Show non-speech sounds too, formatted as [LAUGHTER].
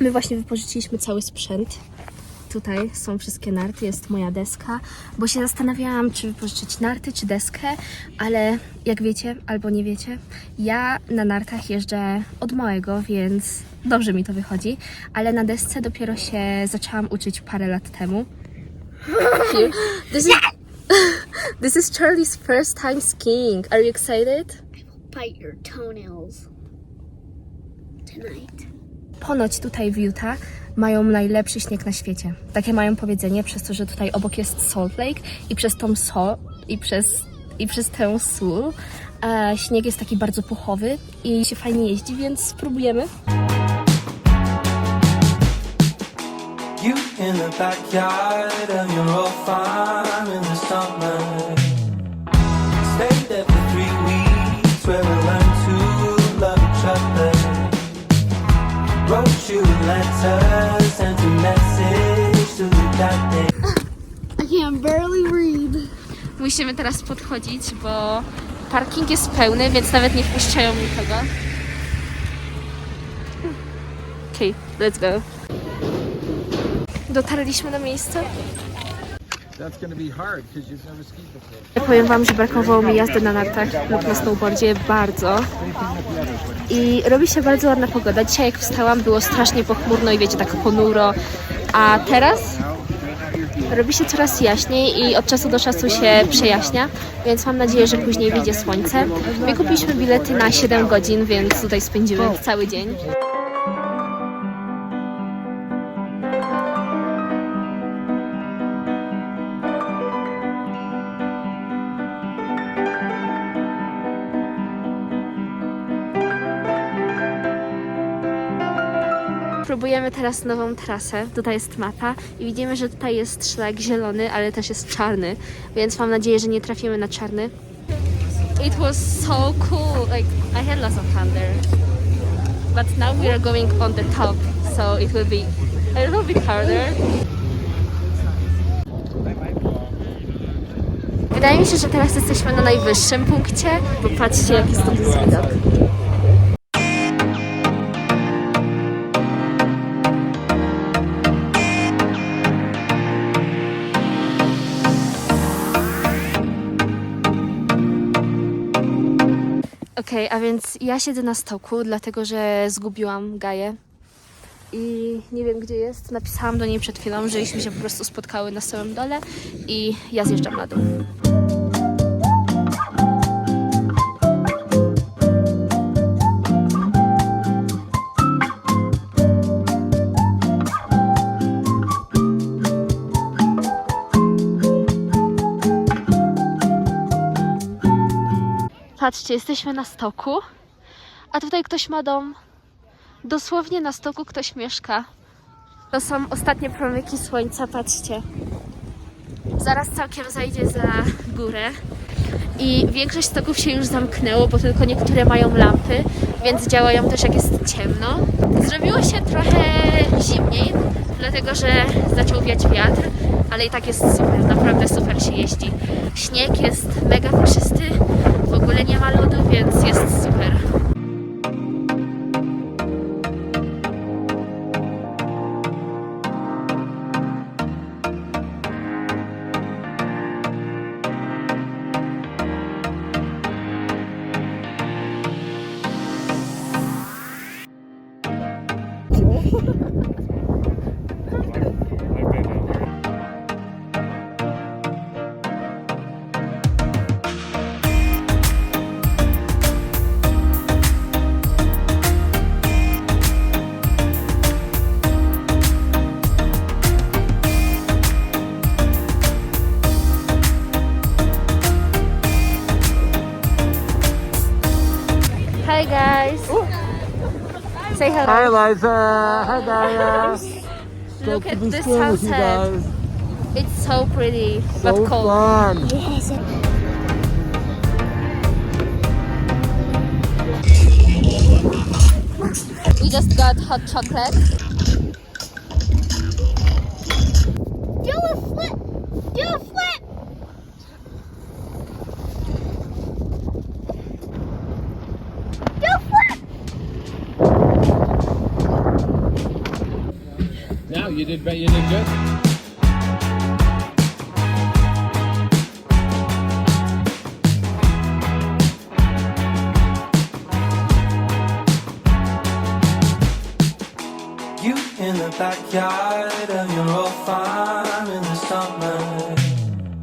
My właśnie wypożyczyliśmy cały sprzęt. Tutaj są wszystkie narty, jest moja deska, bo się zastanawiałam, czy wypożyczyć narty, czy deskę, ale jak wiecie, albo nie wiecie, ja na nartach jeżdżę od małego, więc dobrze mi to wychodzi, ale na desce dopiero się zaczęłam uczyć parę lat temu. This is, this is Charlie's first time skiing. Are you excited? Bite your toenails tonight. Ponoć tutaj w Utah mają najlepszy śnieg na świecie. Takie mają powiedzenie, przez to, że tutaj obok jest Salt Lake i przez tą sol i przez, i przez tę sól e, śnieg jest taki bardzo puchowy i się fajnie jeździ, więc spróbujemy. You in the backyard of your old farm in the summer. Stayed there for three weeks where we learned to love each other. Wrote you letters, sent a message to the goddamn. I can barely read. Musimy teraz podchodzić, bo parking jest pełny, więc nawet nie wpuszczają nikogo. Okej, let's go. Dotarliśmy na miejsce. Before. Powiem Wam, że brakowało mi jazdy na nartach lub na snowboardzie bardzo. I robi się bardzo ładna pogoda. Dzisiaj jak wstałam było strasznie pochmurno i wiecie, tak ponuro. A teraz robi się coraz jaśniej i od czasu do czasu się przejaśnia, więc mam nadzieję, że później wyjdzie słońce. My kupiliśmy bilety na 7 godzin, więc tutaj spędzimy cały dzień. Próbujemy teraz nową trasę. Tutaj jest mapa i widzimy, że tutaj jest szlak zielony, ale też jest czarny, więc mam nadzieję, że nie trafimy na czarny. It was so cool. Like I had lots of fun there. But now we are going on the top, so it will be a little bit harder. Wydaje mi się, że teraz jesteśmy na najwyższym punkcie, bo patrzcie jaki jest widok. Okej, a więc ja siedzę na stoku, dlatego że zgubiłam Gaję. I nie wiem gdzie jest. Napisałam do niej przed chwilą, żeśmy się po prostu spotkały na samym dole i ja zjeżdżam na dół. Patrzcie, jesteśmy na stoku, a tutaj ktoś ma dom. Dosłownie na stoku ktoś mieszka. To są ostatnie promyki słońca, patrzcie. Zaraz całkiem zajdzie za górę. I większość stoków się już zamknęło, bo tylko niektóre mają lampy, więc działają też jak jest ciemno. Zrobiło się dlatego że zaczął wiać wiatr, ale i tak jest super, naprawdę super się jeździ. Śnieg jest mega puszysty, w ogóle nie ma lodu, więc jest super. Hi guys! Say hello. Hi, Liza. Hi, Daya. [LAUGHS] Look at this sunset. It's so pretty, but cold. fun. We just got hot chocolate. You did. You did good. You in the backyard of your old farm in the summer.